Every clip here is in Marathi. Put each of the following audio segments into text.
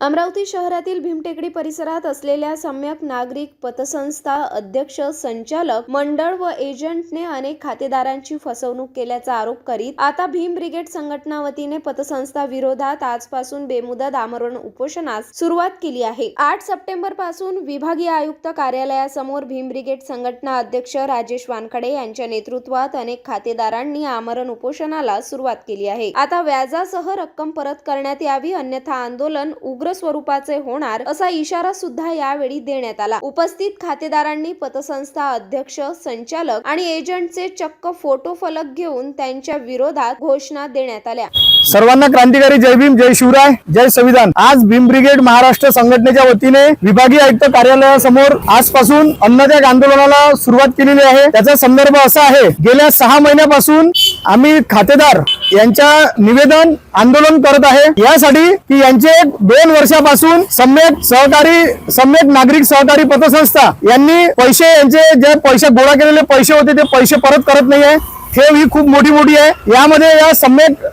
अमरावती शहरातील भीमटेकडी परिसरात असलेल्या सम्यक नागरिक पतसंस्था अध्यक्ष संचालक मंडळ व एजंटने अनेक खातेदारांची फसवणूक केल्याचा आरोप करीत आता भीम ब्रिगेड संघटना वतीने पतसंस्था विरोधात आजपासून बेमुदत आमरण उपोषणास सुरुवात केली आहे. आठ सप्टेंबरपासून विभागीय आयुक्त कार्यालयासमोर भीम ब्रिगेड संघटना अध्यक्ष राजेश वानखडे यांच्या नेतृत्वात अनेक खातेदारांनी आमरण उपोषणाला सुरुवात केली आहे. आता व्याजासह रक्कम परत करण्यात यावी अन्यथा आंदोलन उग्र स्वरूपाचे होणार असा इशारा सुद्धा यावेळी देण्यात आला. उपस्थित खातेदारांनी पतसंस्था अध्यक्ष संचालक आणि एजंटचे चक्क फोटो फलक घेऊन त्यांच्या विरोधात घोषणा देण्यात आल्या. सर्वांना क्रांतिकारी जय भीम जय शिवराय जय संविधान. आज भीम ब्रिगेड महाराष्ट्र संघटनेच्या वतीने विभागीय आयुक्त कार्यालयासमोर आजपासून अन्नत्याग आंदोलनाला सुरुवात केलेली आहे. त्याचा संदर्भ असा आहे गेल्या सहा महिन्यापासून आम्ही खातेदार यांच्या निवेदन आंदोलन करत आहे. यासाठी की यांचे दोन वर्षापासून सम्यक सहकारी सम्यक नागरिक सहकारी पतसंस्था यांनी पैसे यांचे जे पैसे गोळा केलेले पैसे होते ते पैसे परत करत नाहीये. ठेव ही खूप मोठी मोठी आहे. यामध्ये या सम्यक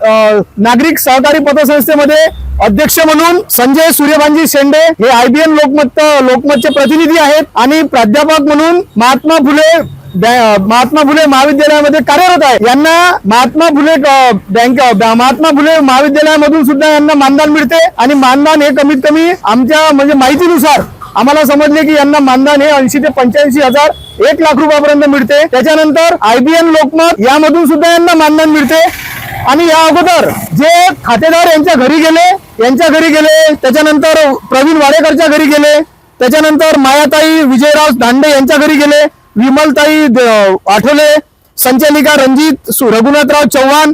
नागरिक सहकारी पतसंस्थेमध्ये अध्यक्ष म्हणून संजय सूर्यभानजी शेंडे हे आयबीएन लोकमत लोकमतचे प्रतिनिधी आहेत आणि प्राध्यापक म्हणून महात्मा फुले महात्मा फुले महाविद्यालयामध्ये कार्यरत आहे. यांना महात्मा फुले बँक महात्मा फुले महाविद्यालयामधून सुद्धा यांना मानधन मिळते आणि मानधन हे कमीत कमी आमच्या म्हणजे माहितीनुसार आम्हाला समजले की यांना मानधन हे ऐंशी ते पंच्याऐंशी हजार एक लाख रुपयापर्यंत मिळते. त्याच्यानंतर आयबीएन लोकमत यामधून सुद्धा यांना मानधन मिळते. आणि या अगोदर जे खातेदार यांच्या घरी गेले यांच्या घरी गेले त्याच्यानंतर प्रवीण वाडेकरच्या घरी गेले त्याच्यानंतर मायाताई विजयराव दांडे यांच्या घरी गेले विमलताई द- आठवले संचालिका रणजित सु- रघुनाथराव चव्हाण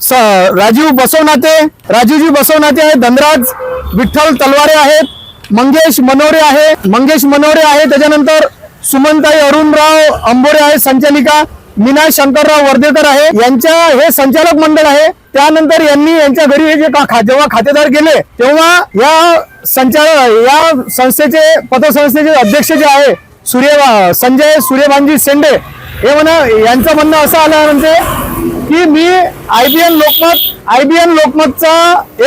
स- राजीव बसवनाते राजीवजी बसवनाते आहेत धनराज विठ्ठल तलवारे आहेत मंगेश मनोरे आहे मंगेश मनोरे आहे त्याच्यानंतर सुमनताई अरुणराव अंबोरे आहे संचालिका मीना शंकरराव वर्धेकर आहे. यांच्या हे संचालक मंडळ आहे. त्यानंतर यांनी यांच्या घरी हे जे खा- जेव्हा खातेदार गेले तेव्हा या संचालक या संस्थेचे पतसंस्थेचे अध्यक्ष जे आहे सूर्य संजय सूर्यभानजी शेंडे हे म्हणा यांचं म्हणणं असं आलं म्हणजे की मी I B N Lokmat I B N लोकमतचा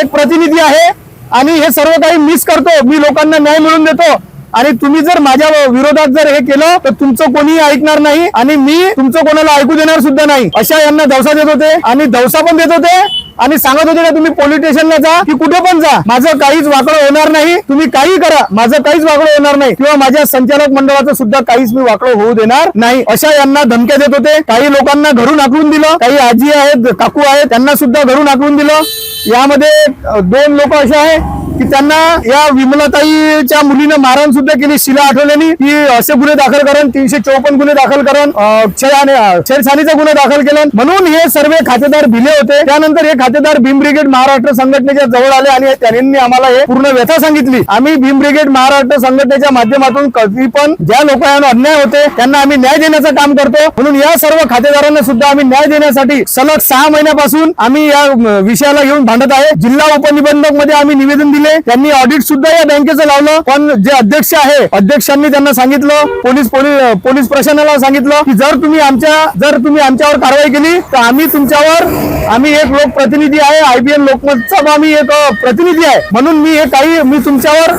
एक प्रतिनिधी आहे आणि हे सर्व काही मिस करतो. मी लोकांना न्याय मिळवून देतो. आणि तुम्ही जर माझ्या विरोधात जर हे केलं तर तुमचं कोणीही ऐकणार नाही आणि मी तुमचं कोणाला ऐकू देणार सुद्धा नाही. अशा यांना दवसा देत होते आणि दवसा पण देत होते. आणि सांगत होते का तुम्ही पोलीस स्टेशनला जा की कुठे पण जा. माझं काहीच वाकडं होणार नाही. तुम्ही काही करा. माझं काहीच वाकडं होणार नाही. किंवा माझ्या संचालक मंडळाचं सुद्धा काहीच मी वाकडं होऊ देणार नाही. अशा यांना धमक्या देत होते. काही लोकांना घरून आकलून दिलं. काही आजी आहेत काकू आहेत त्यांना सुद्धा घरून आकलून दिलं. यामध्ये दोन लोक असे आहे की त्यांना या विमलाताईच्या मुलीनं मारण सुद्धा केली शिला आठवल्याने. की असे गुन्हे दाखल करण तीनशे चौपन्न गुन्हे दाखल करण अ, छळ छेडछाडीचा गुन्हा दाखल केला. म्हणून हे सर्व खातेदार भिले होते. त्यानंतर हे खातेदार भीम ब्रिगेड महाराष्ट्र संघटनेच्या जवळ आले आणि त्यांनी आम्हाला हे पूर्ण व्यथा सांगितली. आम्ही भीम ब्रिगेड महाराष्ट्र संघटनेच्या माध्यमातून कधी पण ज्या लोकांना अन्याय होते त्यांना आम्ही न्याय देण्याचं काम करतो. म्हणून या सर्व खातेदारांना सुद्धा आम्ही न्याय देण्यासाठी सलग सहा महिन्यापासून आम्ही या विषयाला घेऊन मांडत आहे. जिल्हा उपनिबंधकमध्ये आम्ही निवेदन दिले. त्यांनी ऑडिट सुद्धा या बँकेचं लावलं. पण जे अध्यक्ष आहे अध्यक्षांनी त्यांना सांगितलं पोलीस पोलीस पोलीस प्रशासनाला सांगितलं की जर तुम्ही आमच्या जर तुम्ही आमच्यावर कारवाई केली तर आम्ही तुमच्यावर आम्ही एक लोकप्रतिनिधी आहे आयबीएन लोकमतचा आम्ही एक प्रतिनिधी आहे. म्हणून मी हे काही मी तुमच्यावर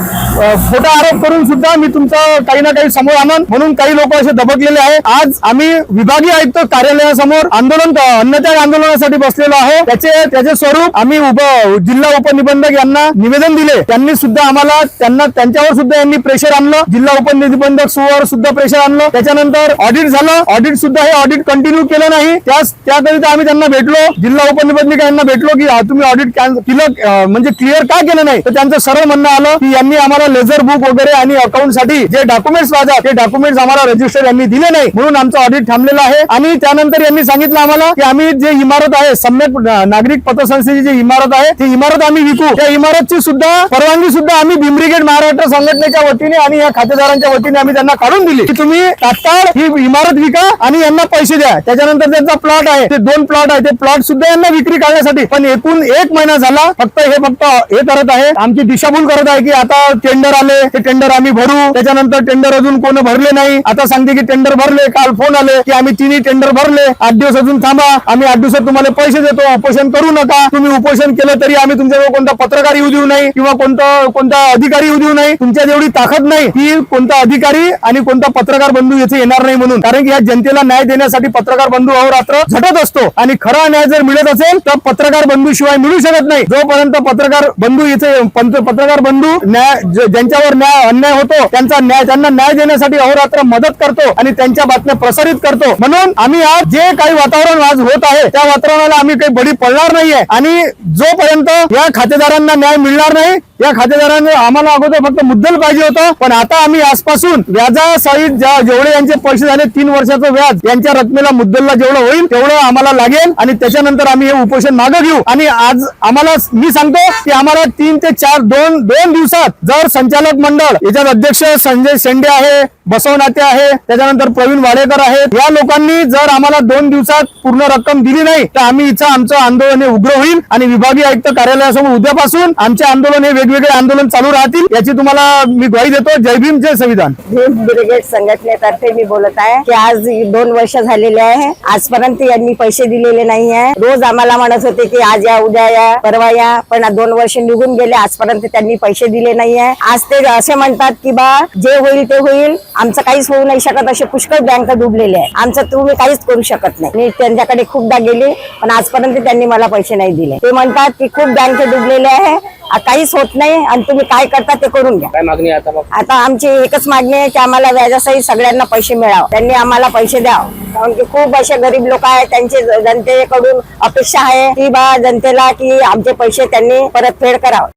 खोटा आरोप करून सुद्धा मी तुमचं काही ना काही समोर आणन. म्हणून काही लोक असे दबकलेले आहे आज आम्ही विभागीय आयुक्त कार्यालयासमोर आंदोलन अन्नत्याग आंदोलनासाठी बसलेलो आहे त्याचे त्याचे स्वरूप आम्ही उप जिल्हा उपनिबंधक यांना निवेदन दिले. त्यांनी सुद्धा आम्हाला त्यांना त्यांच्यावर सुद्धा यांनी प्रेशर आणलं. जिल्हा उपनिबंधक सुवर सुद्धा प्रेशर आणलं. त्याच्यानंतर ऑडिट झालं. ऑडिट सुद्धा हे ऑडिट कंटिन्यू केलं नाही. त्यास त्याकरिता आम्ही त्यांना भेटलो. जिल्हा उपनिबंधकांना भेटलो की तुम्ही ऑडिट केलं म्हणजे क्लिअर का केलं नाही? तर त्यांचं सर्व म्हणणं आलं की यांनी आम्हाला लेझर बुक वगैरे आणि अकाउंटसाठी जे डॉक्युमेंट्स लागतात ते डॉक्युमेंट्स आम्हाला रजिस्टर यांनी दिले नाही. म्हणून आमचं ऑडिट थांबलेलं आहे. आणि त्यानंतर यांनी सांगितलं आम्हाला की आम्ही जे इमारत आहे सम्यक नागरिक पतसंस्थेची जी इमारत आहे ती इमारत आम्ही विकू. त्या इमारतची सुद्धा परवानगी सुद्धा आम्ही भीमब्रिगेड महाराष्ट्र संघटनेच्या वतीने आणि या खातेदारांच्या वतीने आम्ही त्यांना काढून दिली. की तुम्ही तात्काळ ही इमारत विका आणि यांना पैसे द्या. त्याच्यानंतर त्यांचा प्लॉट आहे. ते दोन प्लॉट आहे. ते प्लॉट सुद्धा यांना विक्री काढण्यासाठी पण एकूण एक महिना झाला फक्त हे फक्त हे करत आहे. आमची दिशाभूल करत आहे की आता टेंडर आले ते टेंडर आम्ही भरू. त्याच्यानंतर टेंडर अजून कोण भरले नाही. आता सांगते की टेंडर भरले काल फोन आले की आम्ही तिन्ही टेंडर भरले. आठ दिवस अजून थांबा. आम्ही आठ दिवसात तुम्हाला पैसे देतो. उपोषण करू नका. तुम्ही उपोषण केलं तरी आम्ही तुमच्याजवळ कोणता पत्रकार येऊ देऊ नाही किंवा कोणता कोणता अधिकारी येऊ देऊ नाही. तुमच्यात जेवढी ताकद नाही की कोणता अधिकारी आणि कोणता पत्रकार बंधू येथे येणार नाही म्हणून. कारण की या जनतेला न्याय देण्यासाठी पत्रकार बंधू अहोरात्र झटत असतो. आणि खरा न्याय जर मिळत असेल तर पत्रकार बंधू शिवाय मिळू शकत नाही. जोपर्यंत पत्रकार बंधू इथे पत्रकार बंधू न्याय ज्यांच्यावर न्याय अन्याय होतो त्यांचा न्याय त्यांना न्याय देण्यासाठी अहोरात्र मदत करतो आणि त्यांच्या बातम्या प्रसारित करतो. म्हणून आम्ही आज जे काही वातावरण आज होत आहे त्या वातावरणाला आम्ही काही बळी पडणार नाहीये. आणि जोपर्यंत या खातेदारांना न्याय मिळणार नाही या खातेदारांनी आम्हाला अगोदर फक्त मुद्दल पाहिजे होतं पण आता आम्ही आजपासून व्याजासहित ज्या- जेवढे यांचे पैसे झाले तीन वर्षाचं व्याज यांच्या रकमेला मुद्दलला जेवढं होईल तेवढं आम्हाला लागेल आणि त्याच्यानंतर आम्ही हे उपोषण मागं घेऊ. आणि आज आम्हाला मी सांगतो की आम्हाला तीन ते चार दोन दोन दिवसात जर संचालक मंडळ याच्यात अध्यक्ष संजय शेंडे आहे बसवनाते आहे. त्याच्यानंतर प्रवीण वाडेकर आहेत या लोकांनी जर आम्हाला दोन दिवसात पूर्ण रक्कम दिली नाही तर आम्ही इथं आमचं आंदोलन हे उग्र होईल आणि विभागीय आयुक्त कार्यालयासमोर उद्यापासून आमचे आंदोलन हे वेगवेगळे आंदोलन चालू राहतील याची तुम्हाला मी ग्वाही देतो. जय भीम जय संविधान. भीम ब्रिगेड संघटनेतर्फे मी बोलत आहे की आज दोन वर्ष झालेले आहे. आजपर्यंत यांनी पैसे दिलेले नाही आहे. रोज आम्हाला म्हणत होते की आज या उद्या या परवा या पण दोन वर्ष निघून गेले. आजपर्यंत त्यांनी पैसे दिले नाही आहे. आज ते असे म्हणतात की बा जे होईल ते होईल. आमचं काहीच होऊ नाही शकत असे पुष्कळ बँक डुबलेले आहे आमचं तुम्ही काहीच करू शकत नाही. मी त्यांच्याकडे खूपदा गेले पण आजपर्यंत त्यांनी मला पैसे नाही दिले. ते म्हणतात की खूप बँक डुबलेले आहे काहीच होत नाही आणि तुम्ही काय करता ते करून घ्या. काय मागणी आता आता आमची एकच मागणी आहे की आम्हाला व्याजासहित सगळ्यांना पैसे मिळावं. त्यांनी आम्हाला पैसे द्यावं. कारण की खूप असे गरीब लोक आहेत त्यांचे जनतेकडून अपेक्षा आहे की बा जनतेला की आमचे पैसे त्यांनी परतफेड करावं.